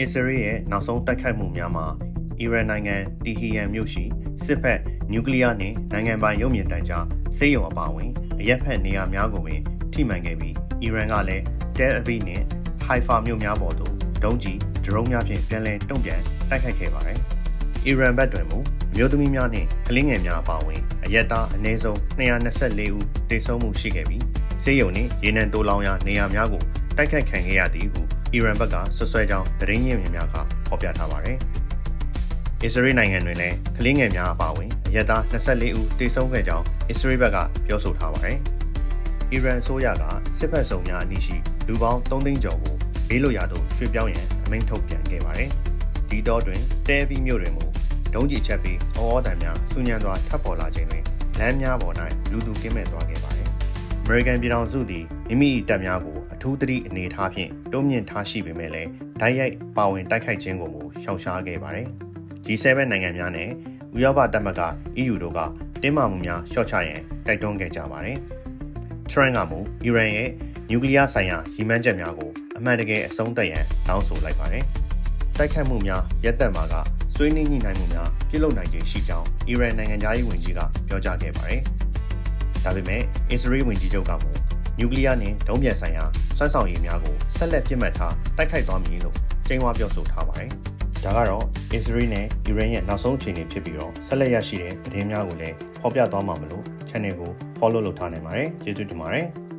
အစ္စရေးရဲ့နောက်ဆုံးတိုက်ခိုက်မှုများမှာအီရန်နိုင်ငံတီဟီယန်မြို့ရှိစစ်ဖက်နျူကလ িয়ার နှင့်နိုင်ငံပိုင်ရုပ်မြင်တံကြားစေယုံအပါအဝင်အရက်ဖက်နေရာများကိုပင်ထိမှန်ခဲ့ပြီးအီရန်ကလည်းတဲအဘိနှင့်ဟိုင်ဖာမြို့များပေါ်သို့ဒုံးကျည်ဒရုန်းများဖြင့်ပြန်လည်တုံ့ပြန်တိုက်ခိုက်ခဲ့ပါတယ်။အီရန်ဘက်တွင်မူအမျိုးသမီးများနှင့်ကလေးငယ်များအပါအဝင်အရက်သားအနည်းဆုံး224ဦးသေဆုံးမှုရှိခဲ့ပြီးစေယုံနှင့်ရေနံတိုးလောင်ရာနေရာများကိုတိုက်ခိုက်ခံခဲ့ရသည်ဟု အီရန်ဘက်ကဆွဆွဲကြောင်းသတင်းရင်းမြစ်များကဖော်ပြထားပါတယ်။အစ္စရေးနိုင်ငံတွင်လည်းကလေးငယ်များအပါအဝင်အရက်သား24ဦးသေဆုံးခဲ့ကြောင်းအစ္စရေးဘက်ကပြောဆိုထားပါတယ်။အီရန်အစိုးရကစစ်ဖက်စုံများအနည်းရှိလူပေါင်း3သိန်းကျော်ကိုဘေးလွတ်ရာသို့ရွှေ့ပြောင်းရန်အမိန့်ထုတ်ပြန်ခဲ့ပါတယ်။ဒီတော့တွင်တဲဘီမြို့တွင်မူဒုံးကျည်ချက်ပြီးအော်အော်တန်များဆူညံစွာထပ်ပေါ်လာခြင်းတွင်လမ်းများပေါ်၌လူသူကင်းမဲ့သွားခဲ့ပါတယ်။ American ပြည်ထောင်စုသည်မိမိ၏တပ်များကို အထူးသတိအနေထားဖြင့်တိုးမြင့်ထားရှိပေမဲ့လည်းဓာတ်ရိုက်ပါဝင်တိုက်ခိုက်ခြင်းကိုမူရှောင်ရှားခဲ့ပါတယ်။ G7 နိုင်ငံများနဲ့ဥရောပတပ်မက EU တို့ကတင်းမာမှုများလျှော့ချရန်တိုက်တွန်းခဲ့ကြပါတယ်။ Trump ကမူအီရန်ရဲ့နျူကလ িয়ার ဆိုင်ရာရည်မှန်းချက်များကိုအမှန်တကယ်အဆုံးသတ်ရန်တောင်းဆိုလိုက်ပါတယ်။တိုက်ခိုက်မှုများရပ်သက်မှာကဆွေးနွေးညှိနှိုင်းမှုများပြုလုပ်နိုင်ခြင်းရှိကြောင်းအီရန်နိုင်ငံသားရေးဝန်ကြီးကပြောကြားခဲ့ပါတယ်။ဒါပေမဲ့အစ္စရေးဝန်ကြီးချုပ်ကမူ နျူကလ িয়ার နဲ့ဒုံးပြန်ဆိုင်ရာစွမ်းဆောင်ရည်များကိုဆက်လက်ပြစ်မှတ်ထားတိုက်ခိုက်သွားမည်လို့ကြေညာပြောဆိုထားပါတယ်။ဒါကတော့အစ္စရေးနဲ့အီရန်ရဲ့နောက်ဆုံးအခြေအနေဖြစ်ပြီးတော့ဆက်လက်ရရှိတဲ့သတင်းများကိုလည်းဖော်ပြသွားမှာမလို့ channel ကို follow လုပ်ထားနိုင်ပါတယ်။ကျေးဇူးတင်ပါတယ်။